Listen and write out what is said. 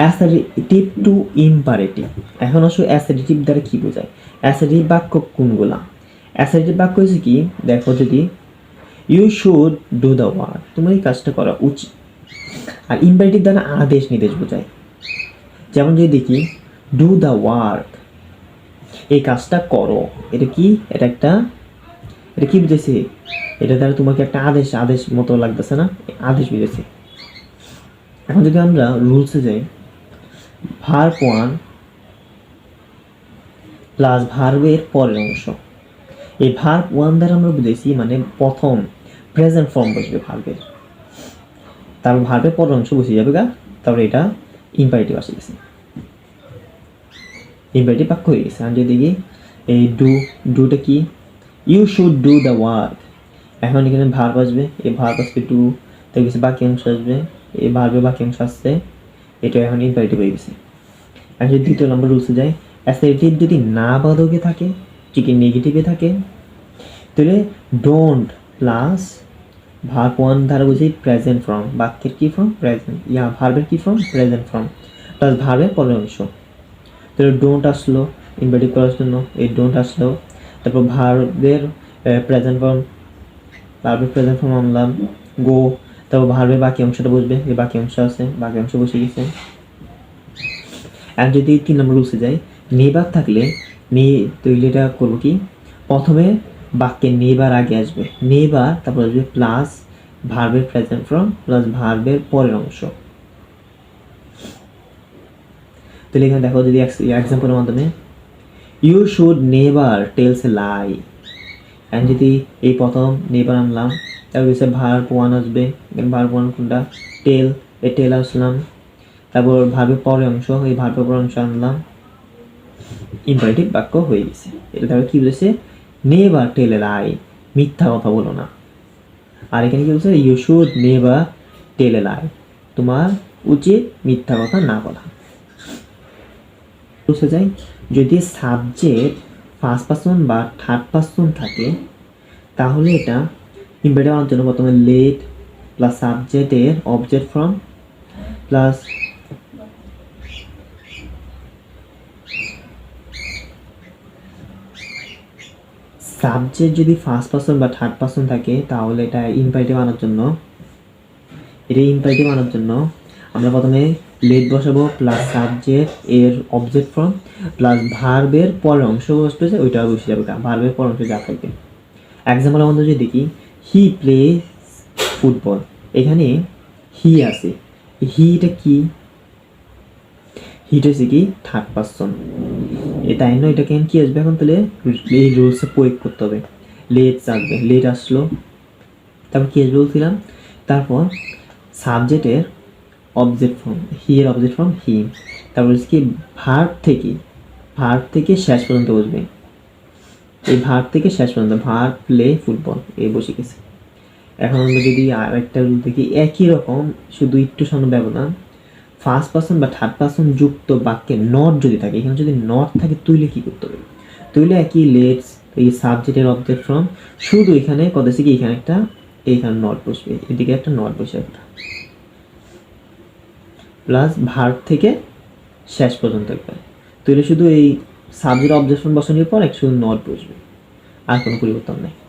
অ্যাসারিটিভ two imperative এখন আসলে অ্যাসারিটিভ দ্বারা কি বোঝায়? অ্যাসারিটিভ বাক্য কোনগুলা? অ্যাসারিটিভ বাক্য হচ্ছে কি? দেখো যদি you should do the work তোমার এই কাজটা করা উচিত। আর ইম্পারেটিভ দ্বারা আদেশ নির্দেশ বোঝায়। যেমন যদি দেখি ডু দ্য ওয়ার্ক এই কাজটা করো। এটা কি? এটা একটা, এটা কি বুঝেছে এটা দ্বারা তোমাকে একটা আদেশ আদেশ মতো লাগতেছে না? আদেশ বুঝেছে এখন যদি আমরা রুলসে যাই ভার ওয়ান প্লাস ভার্বের পরের অংশ। এই ভার্ব ওয়ান দ্বারা আমরা বুঝেছি মানে প্রথম প্রেজেন্ট ফর্ম বসবে ভার্বের তারপর ভার্বের পরের অংশ বসে যাবে গা, তারপরে এটা ইম্পারেটিভ আসে গেছে। ইম্পারেটিভ বাক্য হয়ে গেছে। যদি দেখি, এই ডু ডুটা কি? You should do the work এখন এখানে ভার্ব আসবে এই ভার্ব আসবে ডু তার গেছে বাকি অংশ আসবে, এই ভার্বে বাকি অংশ আসছে এটা এখন ইম্পারেটিভ হয়ে গেছে আর যদি দ্বিতীয় নম্বর রুলসে যায় অ্যাসারেটিভ যদি না বাদকে থাকে, যদি নেগেটিভে থাকে, তাহলে ডোন্ট প্লাস ভার্ব ওয়ান দ্বারা বুঝি প্রেজেন্ট ফর্ম বাক্যের কী ফর্ম প্রেজেন্ট ইয়া ভার্বের কি ফর্ম প্রেজেন্ট ফর্ম প্লাস ভার্বের পরের অংশ। তাহলে ডোন্ট আসলো ইনভার্টিভ করার জন্য, এই ডোন্ট আসলো, তারপর ভার্বের প্রেজেন্ট ফর্ম ভার্বের প্রেজেন্ট ফর্ম আনলাম গো তারপর ভার্বের বাকি অংশটা বসবে, এই বাকি অংশ আছে, বাকি অংশ বসে গেছে। আর যদি তিন নম্বর রুলসে যাই নেবার থাকলে নে তৈরি এটা করব কি? প্রথমে বাক্যে নেবার আগে আসবে। নেবার তারপর আসবে প্লাস ভার্বের প্রেজেন্ট ফর্ম প্লাস ভার্বের পরের অংশ। তাহলে এখানে দেখো যদি এক্সাম্পলের মাধ্যমে you should never tells a lie and যদি এই প্রথম নেভার আনলাম তারপর হচ্ছে ভার ওয়ান আসবে। ভার ওয়ান কোনটা? টেল এই টেল আসলাম। তারপর ভার্বের পরের অংশ, এই ভার্বের পরের অংশ আনলাম। ইম্পারেটিভ বাক্য হয়ে গেছে। এটা তারপর কি বলেছে? নেভার টেল এ লাই মিথ্যা কথা বলো না। আর এখানে কি বলছে? You should never tell a lie তোমার উচিত মিথ্যা কথা না বলা। বুঝতে যাই যদি সাবজেক্ট ফার্স্ট পার্সন বা থার্ড পার্সন থাকে, তাহলে এটা ইম্পারেটিভ আনার জন্য প্রথমে লেট প্লাস সাবজেক্টের অবজেক্ট ফ্রম প্লাস সাবজেক্ট যদি ফার্স্ট পার্সন বা থার্ড পার্সন থাকে, তাহলে এটা ইম্পারেটিভ আনার জন্য। এটা ইম্পারেটিভ আনার জন্য আমরা প্রথমে লেট বসাবো প্লাস সাবজেক্ট এর অবজেক্ট ফর্ম প্লাস ভার্বের পরের অংশ বসতেছে ওইটা বসে যাবে ভার্বের পরের অংশ যা থাকবে। এক্সাম্পল আমাদের যদি দেখি হি প্লে ফুটবল এখানে হি আছে। হিটা কি? হিটা হচ্ছে কি থার্ড পার্সন তাই নয় এটা কেন কি আসবে এখন তাহলে? এই রুলসে প্রয়োগ করতে হবে। লেট আসবে। লেট আসলো। তারপর কি আসবে বলছিলাম? তারপর সাবজেক্টের অবজেক্ট ফর্ম হি এর অবজেক্ট ফর্ম হি তারপর কি ভার্ব থেকে ভার্ব থেকে শেষ পর্যন্ত বসবে। এই ভার্ব থেকে শেষ পর্যন্ত ভার্ব প্লে ফুটবল এই বসে গেছে। এখন আমরা যদি আরেকটা রুল দেখি, একই রকম, শুধু একটু সামনে ব্যবধান। ফার্স্ট পার্সন বা থার্ড পার্সন যুক্ত বাক্যে নট যদি থাকে, এখানে যদি নট থাকে, তুইলে কি করতে হবে? তুইলে একই লেটস এই সাবজেক্টের অবজেক্ট ফর্ম শুধু এখানে, কথা কি, এখানে একটা এইখানে নট বসবে, এদিকে একটা নট বসে একটা। প্লাস ভার্ব থেকে শেষ পর্যন্ত একবার। তুইলে শুধু এই সাবজেক্ট অবজেকশন বসানোর পর এক শুধু নট বসবে। আর কোনো পরিবর্তন নেই।